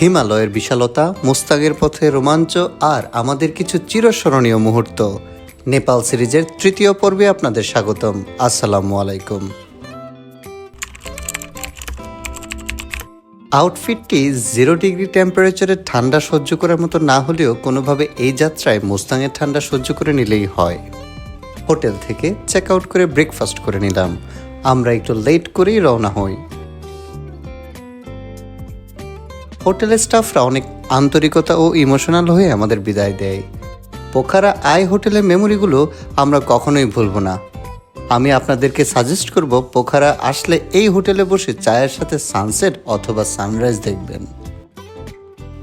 হিমালয়ের বিশালতা মুস্তাগের পথে রোমাঞ্চ আর আমাদের কিছু চিরস্মরণীয় মুহূর্ত। নেপাল সিরিজের তৃতীয় পর্বে আপনাদের স্বাগতম। আসসালামু আলাইকুম। আউটফিটটি জিরো ডিগ্রি টেম্পারেচারে ঠান্ডা সহ্য করার মতো না হলেও কোনোভাবে এই যাত্রায় মুস্তাংয়ের ঠান্ডা সহ্য করে নিলেই হয়। হোটেল থেকে চেক আউট করে ব্রেকফাস্ট করে নিলাম। আমরা একটু লেট করেই রওনা হই। হোটেলের স্টাফরা অনেক আন্তরিকতা ও ইমোশনাল হয়ে আমাদের বিদায় দেয়। পোখারা আই হোটেলের মেমোরিগুলো আমরা কখনোই ভুলবো না। আমি আপনাদেরকে সাজেস্ট করব, পোখারা আসলে এই হোটেলে বসে চায়ের সাথে সানসেট অথবা সানরাইজ দেখবেন।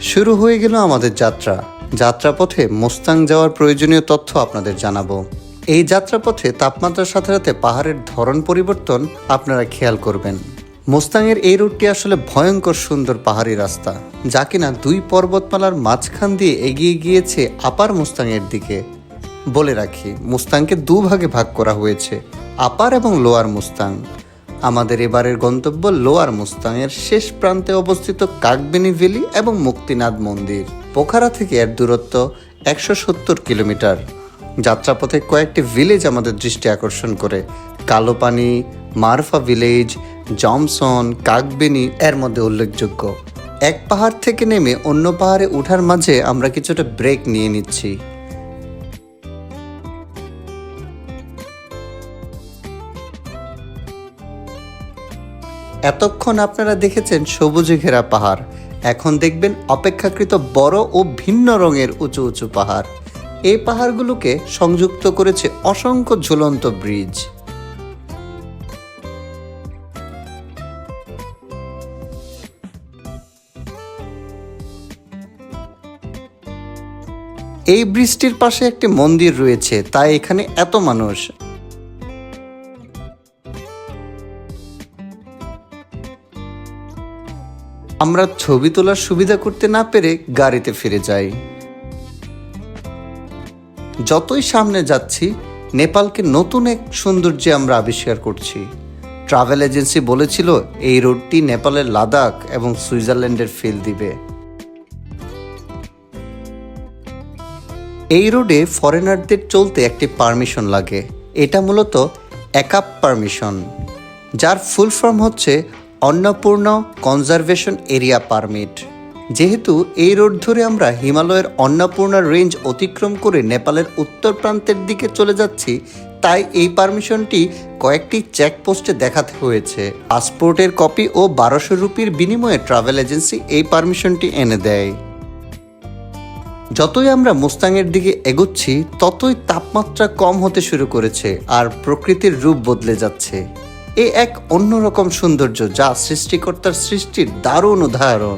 শুরু হয়ে গেল আমাদের যাত্রা। যাত্রাপথে মোস্তাং যাওয়ার প্রয়োজনীয় তথ্য আপনাদের জানাব। এই যাত্রাপথে তাপমাত্রার সাথে সাথে পাহাড়ের ধরন পরিবর্তন আপনারা খেয়াল করবেন। মোস্তাংয়ের এই রুটটি আসলে ভয়ঙ্কর সুন্দর পাহাড়ি রাস্তা, যা কিনা দুই পর্বতমালার মাঝখান দিয়ে এগিয়ে গিয়েছে আপার মোস্তাংয়ের দিকে। বলে রাখি, মুস্তাংকে দুভাগে ভাগ করা হয়েছে, আপার এবং লোয়ার মুস্তাং। আমাদের এবারের গন্তব্য লোয়ার মুস্তাংয়ের শেষ প্রান্তে অবস্থিত কাকবেনি ভ্যালি এবং মুক্তিনাথ মন্দির। পোখারা থেকে এর দূরত্ব একশো সত্তর কিলোমিটার। যাত্রাপথে কয়েকটি ভিলেজ আমাদের দৃষ্টি আকর্ষণ করে। কালোপানি, মারফা ভিলেজ জমসন, কাকবেনি এর মধ্যে উল্লেখযোগ্য। এক পাহাড় থেকে নেমে অন্য পাহাড়ে ওঠার মাঝে আমরা কিছুটা ব্রেক নিয়ে নিচ্ছি। এতক্ষণ আপনারা দেখেছেন সবুজে ঘেরা পাহাড়। এখন দেখবেন অপেক্ষাকৃত বড় ও ভিন্ন রঙের উঁচু উঁচু পাহাড়। এই পাহাড়গুলোকে সংযুক্ত করেছে অসংখ্য ঝুলন্ত ব্রিজ। এই ব্রিজটির পাশে একটি মন্দির রয়েছে, তাই এখানে এত মানুষ। আমরা ছবি তোলার সুবিধা করতে না পেরে গাড়িতে ফিরে যাই। যতই সামনে যাচ্ছি, নেপালকে নতুন এক সৌন্দর্যে আমরা আবিষ্কার করছি। ট্রাভেল এজেন্সি বলেছিল, এই রোডটি নেপালের লাদাখ এবং সুইজারল্যান্ডের ফিল দিবে। এই রোডে ফরেনারদের চলতে একটি পারমিশন লাগে। এটা মূলত একাপ পারমিশন, যার ফুল ফর্ম হচ্ছে অন্নপূর্ণ কনজারভেশন এরিয়া পারমিট। যেহেতু এই রোড ধরে আমরা হিমালয়ের অন্নপূর্ণা রেঞ্জ অতিক্রম করে নেপালের উত্তর প্রান্তের দিকে চলে যাচ্ছি, তাই এই পারমিশনটি কয়েকটি চেকপোস্টে দেখাতে হয়েছে। পাসপোর্টের কপি ও বারোশো রুপির বিনিময়ে ট্রাভেল এজেন্সি এই পারমিশনটি এনে দেয়। যতই আমরা মুস্তাংয়ের দিকে এগোচ্ছি, ততই তাপমাত্রা কম হতে শুরু করেছে আর প্রকৃতির রূপ বদলে যাচ্ছে। এ এক অন্যরকম সৌন্দর্য যা সৃষ্টিকর্তার সৃষ্টির দারুণ উদাহরণ।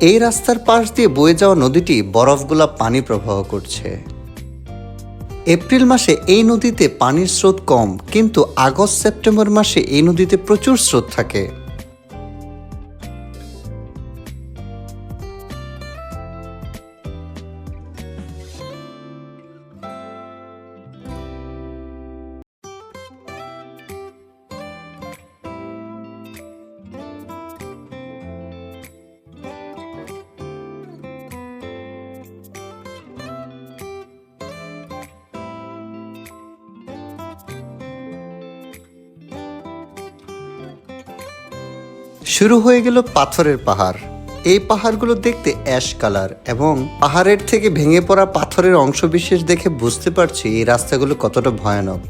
এই রাস্তার পাশ দিয়ে বয়ে যাওয়া নদীটি বরফগুলা পানি প্রবাহ করছে। এপ্রিল মাসে এই নদীতে পানির স্রোত কম, কিন্তু আগস্ট সেপ্টেম্বর মাসে এই নদীতে প্রচুর স্রোত থাকে। শুরু হয়ে গেল পাথরের পাহাড়। এই পাহাড়গুলো দেখতে অ্যাশ কালার এবং পাহাড়ের থেকে ভেঙে পড়া পাথরের অংশবিশেষ দেখে বুঝতে পারছি এই রাস্তাগুলো কতটা ভয়ানক।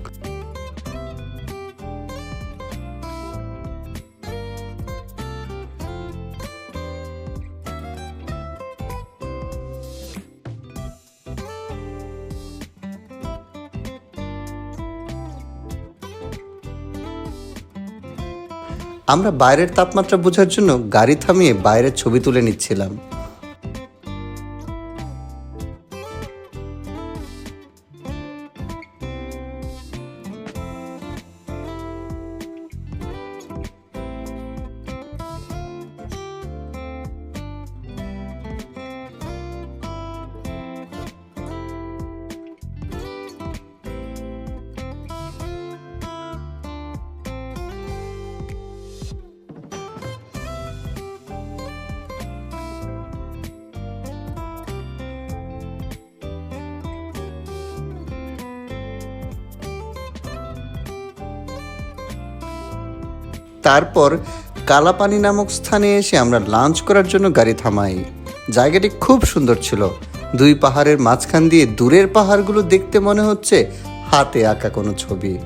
আমরা বাইরের তাপমাত্রা বোঝার জন্য গাড়ি থামিয়ে বাইরের ছবি তুলে নিচ্ছিলাম। তারপর কালাপানি নামক স্থানে এসে আমরা লাঞ্চ করার জন্য গাড়ি থামাই। জায়গাটি খুব সুন্দর ছিল। দুই পাহাড়ের মাঝখান দিয়ে দূরের পাহাড়গুলো দেখতে মনে হচ্ছে হাতে আঁকা কোনো ছবি।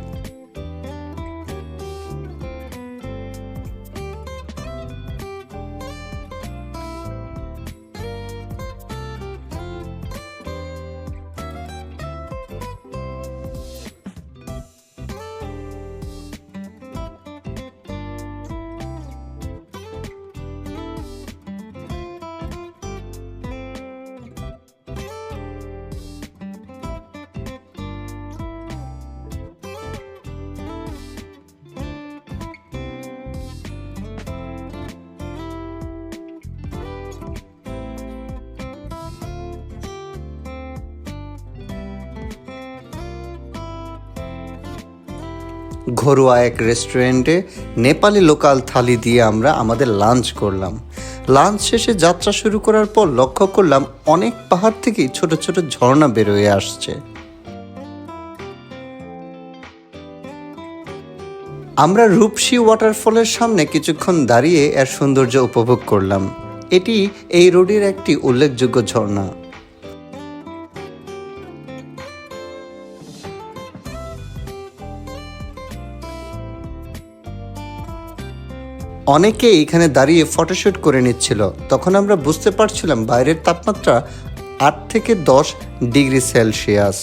ঘরোয়া এক রেস্টুরেন্টে নেপালি লোকাল থালি দিয়ে আমরা আমাদের লাঞ্চ করলাম। লাঞ্চ শেষে যাত্রা শুরু করার পর লক্ষ্য করলাম অনেক পাহাড় থেকেই ছোট ছোট ঝর্ণা বেরোয় আসছে। আমরা রূপসী ওয়াটারফলের সামনে কিছুক্ষণ দাঁড়িয়ে এর সৌন্দর্য উপভোগ করলাম। এটি এই রোডের একটি উল্লেখযোগ্য ঝর্ণা। অনেকে এখানে দাঁড়িয়ে ফটোশ্যুট করে নিচ্ছিল। তখন আমরা বুঝতে পারছিলাম বাইরের তাপমাত্রা আট থেকে দশ ডিগ্রি সেলসিয়াস।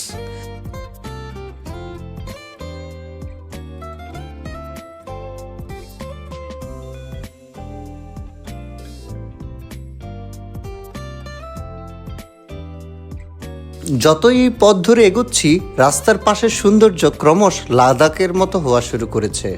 যতই পথ ধরে এগোচ্ছি, রাস্তার পাশের সৌন্দর্য ক্রমশ লাদাখের মতো হওয়া শুরু করেছে।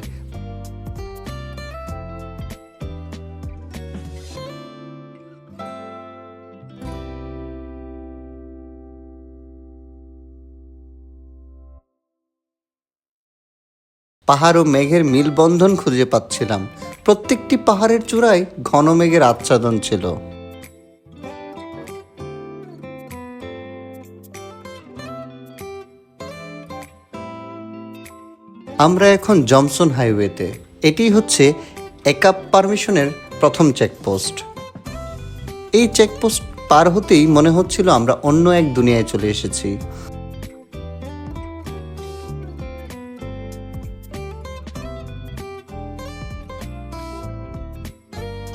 পাহাড় ও মেঘের মিলবন্ধন খুঁজে পাচ্ছিলাম। প্রত্যেকটি পাহাড়ের চূড়ায় ঘন মেঘের আচ্ছাদন ছিল। আমরা এখন জমসন হাইওয়েতে। এটি হচ্ছে একাপ পারমিশনের প্রথম চেকপোস্ট। এই চেকপোস্ট পার হতেই মনে হচ্ছিল আমরা অন্য এক দুনিয়ায় চলে এসেছি।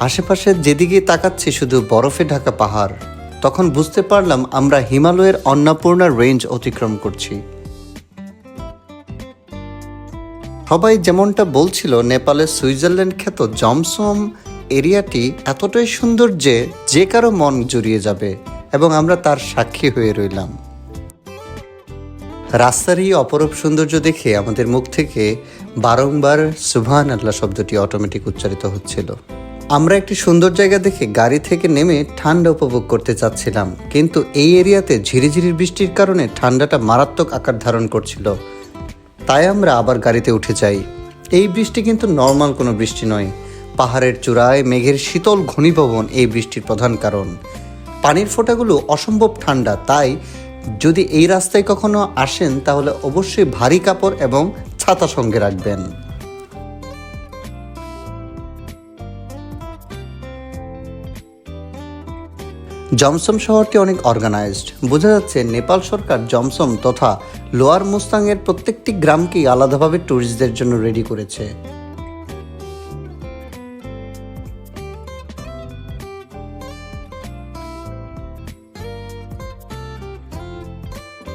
আশেপাশে যেদিকে তাকাচ্ছি শুধু বরফে ঢাকা পাহাড়, তখন বুঝতে পারলাম আমরা হিমালয়ের অন্নপূর্ণা রেঞ্জ অতিক্রম করছি। সবাই যেমনটা বলছিল নেপালের সুইজারল্যান্ড খ্যাত জমসম এরিয়াটি এতটাই সুন্দর যে যে কারও মন জড়িয়ে যাবে এবং আমরা তার সাক্ষী হয়ে রইলাম। রাস্তার এই অপরূপ সৌন্দর্য দেখে আমাদের মুখ থেকে বারংবার সুবহান আল্লাহ শব্দটি অটোমেটিক উচ্চারিত হচ্ছিল। আমরা একটি সুন্দর জায়গা দেখে গাড়ি থেকে নেমে ঠান্ডা উপভোগ করতে চাচ্ছিলাম, কিন্তু এই এরিয়াতে ঝিরিঝিরি বৃষ্টির কারণে ঠান্ডাটা মারাত্মক আকার ধারণ করছিল। তাই আমরা আবার গাড়িতে উঠে যাই। এই বৃষ্টি কিন্তু নর্মাল কোনো বৃষ্টি নয়। পাহাড়ের চূড়ায় মেঘের শীতল ঘনীভবন এই বৃষ্টির প্রধান কারণ। পানির ফোঁটাগুলো অসম্ভব ঠান্ডা, তাই যদি এই রাস্তায় কখনো আসেন, তাহলে অবশ্যই ভারী কাপড় এবং ছাতা সঙ্গে রাখবেন। জমসম শহরটি অনেক অর্গানাইজড বোঝা যাচ্ছে নেপাল সরকার জমসম তথা লোয়ার মুস্তাংয়ের প্রত্যেকটি গ্রামকেই আলাদাভাবে ট্যুরিস্টদের জন্য রেডি করেছে।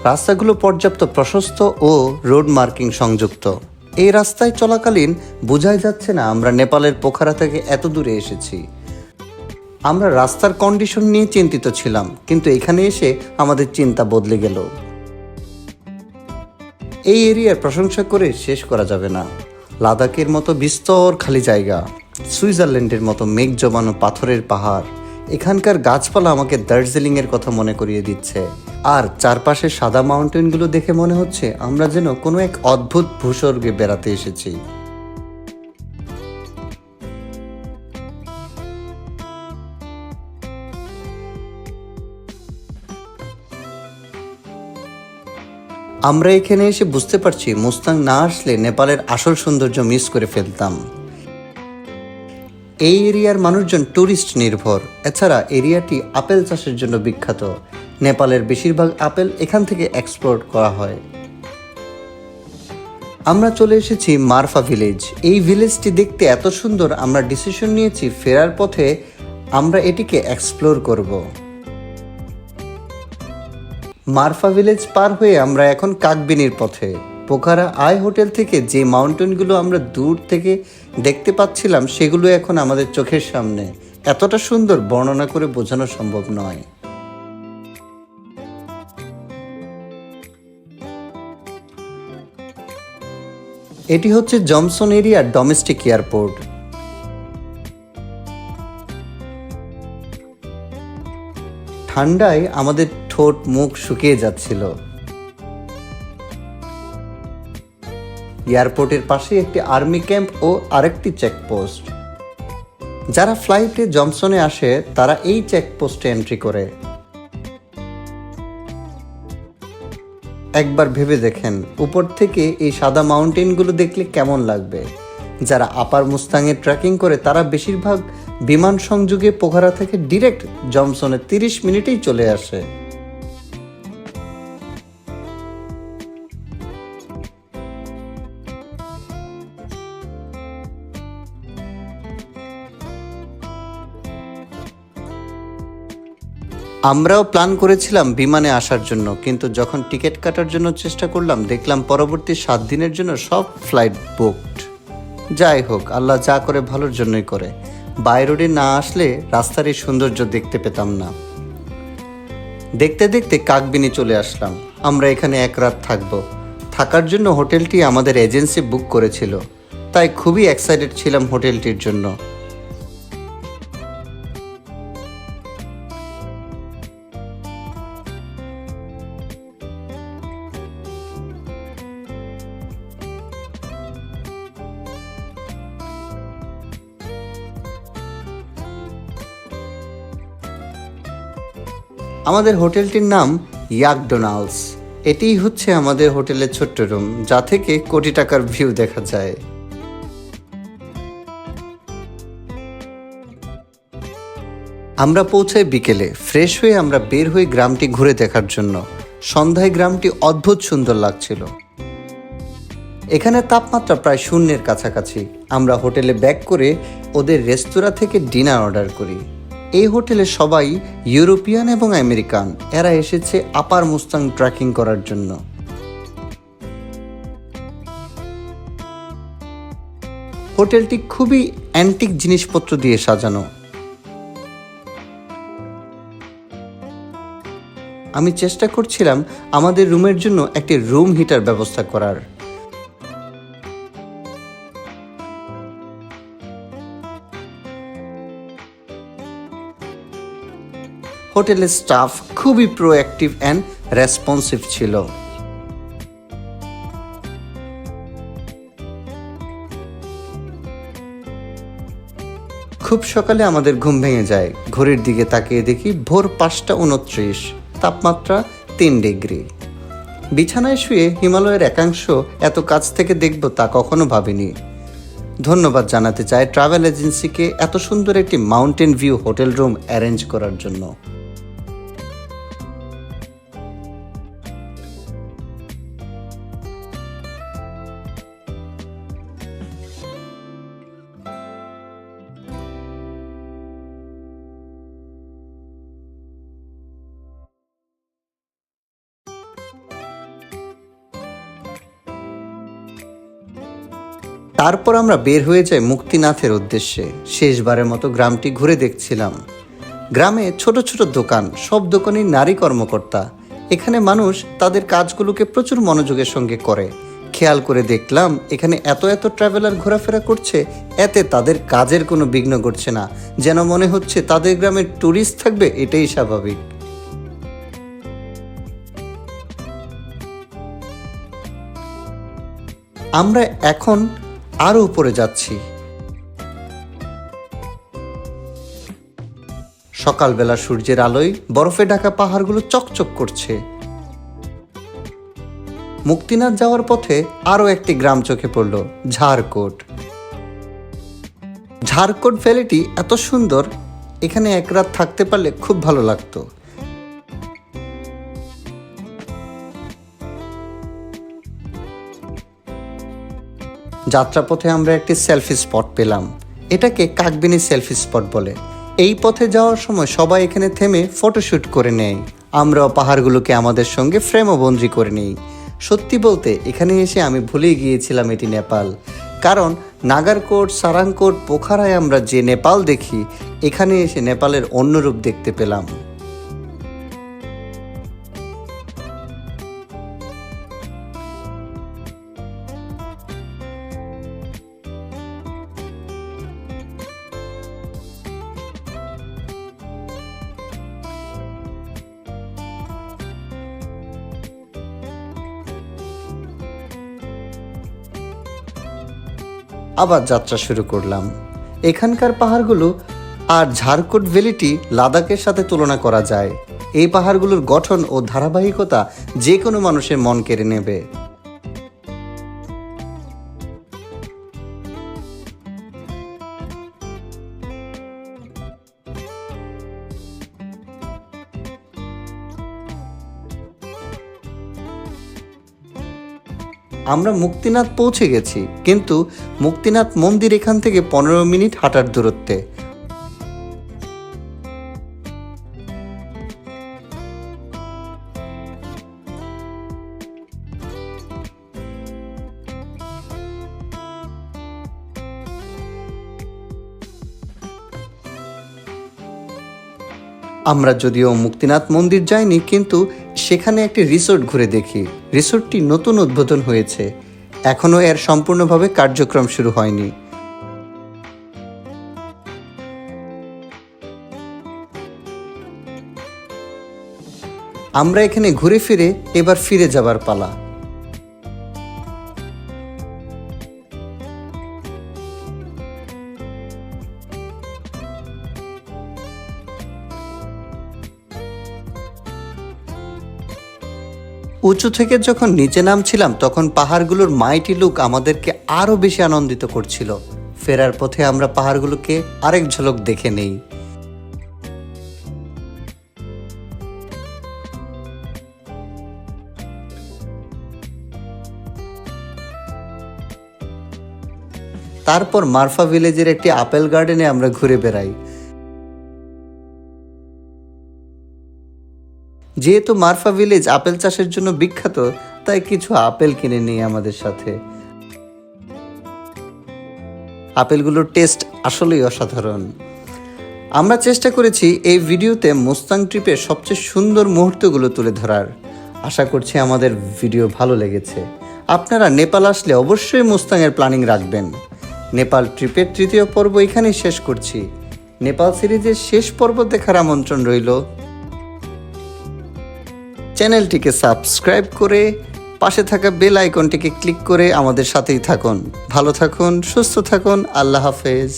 রাস্তাগুলো পর্যাপ্ত প্রশস্ত ও রোড মার্কিং সংযুক্ত। এই রাস্তায় চলাকালীন বোঝাই যাচ্ছে না আমরা নেপালের পোখারা থেকে এত দূরে এসেছি। আমরা রাস্তার কন্ডিশন নিয়ে চিন্তিত ছিলাম, কিন্তু এখানে এসে আমাদের চিন্তা বদলে গেল। এই এরিয়ার প্রশংসা করে শেষ করা যাবে না। লাদাখের মতো বিস্তর খালি জায়গা, সুইজারল্যান্ডের মতো মেঘ জমানো পাথরের পাহাড়, এখানকার গাছপালা আমাকে দার্জিলিং এর কথা মনে করিয়ে দিচ্ছে। আর চারপাশে সাদা মাউন্টেনগুলো দেখে মনে হচ্ছে আমরা যেন কোনো এক অদ্ভুত ভূস্বর্গে বেড়াতে এসেছি। আমরা এখানে এসে বুঝতে পারছি মুস্তাং না আসলে নেপালের আসল সৌন্দর্য মিস করে ফেলতাম। এই এরিয়ার মানুষজন ট্যুরিস্ট নির্ভর। এছাড়া এরিয়াটি আপেল চাষের জন্য বিখ্যাত। নেপালের বেশিরভাগ আপেল এখান থেকে এক্সপোর্ট করা হয়। আমরা চলে এসেছি মারফা ভিলেজ। এই ভিলেজটি দেখতে এত সুন্দর, আমরা ডিসিশন নিয়েছি ফেরার পথে আমরা এটিকে এক্সপ্লোর করব। মারফা ভিলেজ পার হয়ে আমরা এখন কাকবিনির পথে। পোখারা আই হোটেল থেকে যে মাউন্টেনগুলো আমরা দূর থেকে দেখতে পাচ্ছিলাম, সেগুলো এখন আমাদের চোখের সামনে। এতটা সুন্দর বর্ণনা করে বোঝানো সম্ভব নয়। এটি হচ্ছে জমসন এরিয়ার ডোমেস্টিক এয়ারপোর্ট। ঠান্ডায় আমাদের ঠোঁট মুখ শুকিয়ে যাচ্ছিল। এয়ারপোর্টের পাশে একটি আর্মি ক্যাম্প ও আরেকটি চেকপোস্ট। যারা ফ্লাইটে জমসনে আসে, তারা এই চেকপোস্টে এন্ট্রি করে। একবার ভেবে দেখেন, উপর থেকে এই সাদা মাউন্টেনগুলো দেখলে কেমন লাগবে। যারা আপার মুস্তাঙে ট্রেকিং করে, তারা বেশিরভাগ বিমান সংযোগে পোখারা থেকে ডিরেক্ট জমসনে তিরিশ মিনিটেই চলে আসে। আমরাও প্ল্যান করেছিলাম বিমানে আসার জন্য, কিন্তু যখন টিকিট কাটার জন্য চেষ্টা করলাম, দেখলাম পরবর্তী সাত দিনের জন্য সব ফ্লাইট বুকড যাই হোক, আল্লাহ যা করে ভালোর জন্যই করে। বাই রোডে না আসলে রাস্তার এই সৌন্দর্য দেখতে পেতাম না। দেখতে দেখতে কাকবিনি চলে আসলাম। আমরা এখানে এক রাত থাকব। থাকার জন্য হোটেলটি আমাদের এজেন্সি বুক করেছিল। তাই খুবই এক্সাইটেড ছিলাম হোটেলটির জন্য। আমাদের হোটেলটির নাম ইয়াকডোনাল্ডস। এটিই হচ্ছে আমাদের হোটেলের ছোট্ট রুম, যা থেকে কোটি টাকার ভিউ দেখা যায়। আমরা পৌঁছাই বিকেলে, ফ্রেশ হয়ে আমরা বের হয়ে গ্রামটি ঘুরে দেখার জন্য। সন্ধ্যায় গ্রামটি অদ্ভুত সুন্দর লাগছিল। এখানে তাপমাত্রা প্রায় শূন্যের কাছাকাছি। আমরা হোটেলে ব্যাক করে ওদের রেস্তোরাঁ থেকে ডিনার অর্ডার করি। এই হোটেলে সবাই ইউরোপিয়ান এবং আমেরিকান। এরা এসেছে আপার মুস্তাং ট্রেকিং করার জন্য। হোটেলটি খুবই অ্যান্টিক জিনিসপত্র দিয়ে সাজানো। আমি চেষ্টা করছিলাম আমাদের রুমের জন্য একটি রুম হিটার ব্যবস্থা করার। হোটেলের স্টাফ খুবই প্রোঅ্যাক্টিভ অ্যান্ড রেসপন্সিভ ছিল। খুব সকালে আমাদের ঘুম ভেঙে যায়। ঘড়ির দিকে তাকিয়ে দেখি ভোর পাঁচটা উনত্রিশ, তাপমাত্রা তিন ডিগ্রি। বিছানায় শুয়ে হিমালয়ের একাংশ এত কাছ থেকে দেখব তা কখনো ভাবিনি। ধন্যবাদ জানাতে চাই ট্রাভেল এজেন্সিকে এত সুন্দর একটি mountain view hotel room arrange করার জন্য। তারপর আমরা বের হয়ে যাই মুক্তিনাথের উদ্দেশ্যে। শেষবারের মতো গ্রামটি ঘুরে দেখছিলাম। গ্রামে ছোট ছোট দোকান, সব দোকানই নারী কর্মকর্তা। এখানে মানুষ তাদের কাজগুলোকে প্রচুর মনোযোগের সঙ্গে করে। খেয়াল করে দেখলাম, এখানে এত এত ট্রাভেলার ঘোরাফেরা করছে, এতে তাদের কাজের কোনো বিঘ্ন ঘটছে না। যেন মনে হচ্ছে তাদের গ্রামে ট্যুরিস্ট থাকবে, এটাই স্বাভাবিক। আমরা এখন আরও উপরে যাচ্ছি। সকালবেলা সূর্যের আলোয় বরফে ঢাকা পাহাড়গুলো চকচক করছে। মুক্তিনাথ যাওয়ার পথে আরও একটি গ্রাম চোখে পড়ল, ঝাড়কোট। ঝাড়কোট ভ্যালিটি এত সুন্দর, এখানে এক রাত থাকতে পারলে খুব ভালো লাগতো। যাত্রাপথে আমরা একটি সেলফি স্পট পেলাম। এটাকে কাকবিনি সেলফি স্পট বলে। এই পথে যাওয়ার সময় সবাই এখানে থেমে ফটোশ্যুট করে নেয়। আমরাও পাহাড়গুলোকে আমাদের সঙ্গে ফ্রেমও বন্দি করে নিই। সত্যি বলতে, এখানে এসে আমি ভুলেই গিয়েছিলাম এটি নেপাল। কারণ নাগারকোট, সারাংকোট, পোখারায় আমরা যে নেপাল দেখি, এখানে এসে নেপালের অন্য রূপ দেখতে পেলাম। আবার যাত্রা শুরু করলাম। এখানকার পাহাড়গুলো আর ঝাড়কোট ভ্যালিটি লাদাখের সাথে তুলনা করা যায়। এই পাহাড়গুলোর গঠন ও ধারাবাহিকতা যে কোনো মানুষের মন কেড়ে নেবে। আমরা মুক্তিনাথ পৌঁছে গেছি। কিন্তু মুক্তিনাথ মন্দির এখান থেকে পনেরো মিনিট হাঁটার দূরত্বে। আমরা যদিও মুক্তিনাথ মন্দির যাইনি, কিন্তু সেখানে একটি রিসোর্ট ঘুরে দেখি। রিসোর্টটি নতুন উদ্বোধন হয়েছে। এখনও এর সম্পূর্ণভাবে কার্যক্রম শুরু হয়নি। আমরা এখানে ঘুরে ফিরে এবার ফিরে যাবার পালা। উঁচু থেকে যখন নিচে নামছিলাম, তখন পাহাড়গুলোর মাইটি লুক আমাদেরকে আরও বেশি আনন্দিত করছিল। ফেরার পথে আমরা পাহাড়গুলোকে আরেক ঝলক দেখে নেই। তারপর মারফা ভিলেজের একটি আপেল গার্ডেনে আমরা ঘুরে বেড়াই। যেহেতু মারফা ভিলেজ আপেল চাষের জন্য বিখ্যাত, তাই কিছু আপেল কিনে নিই আমাদের সাথে। আপেলগুলোর টেস্ট আসলেই অসাধারণ। আমরা চেষ্টা করেছি এই ভিডিওতে মুস্তাং ট্রিপের সবচেয়ে সুন্দর মুহূর্তগুলো তুলে ধরার। আশা করছি আমাদের ভিডিও ভালো লেগেছে। আপনারা নেপাল আসলে অবশ্যই মুস্তাংয়ের প্ল্যানিং রাখবেন। নেপাল ট্রিপের তৃতীয় পর্ব এখানেই শেষ করছি। নেপাল সিরিজের শেষ পর্ব দেখার আমন্ত্রণ রইল চ্যানেলটিকে সাবস্ক্রাইব করে পাশে থাকা বেল আইকনটিকে ক্লিক করে আমাদের সাথেই থাকুন। ভালো থাকুন, সুস্থ থাকুন, আল্লাহ হাফেজ।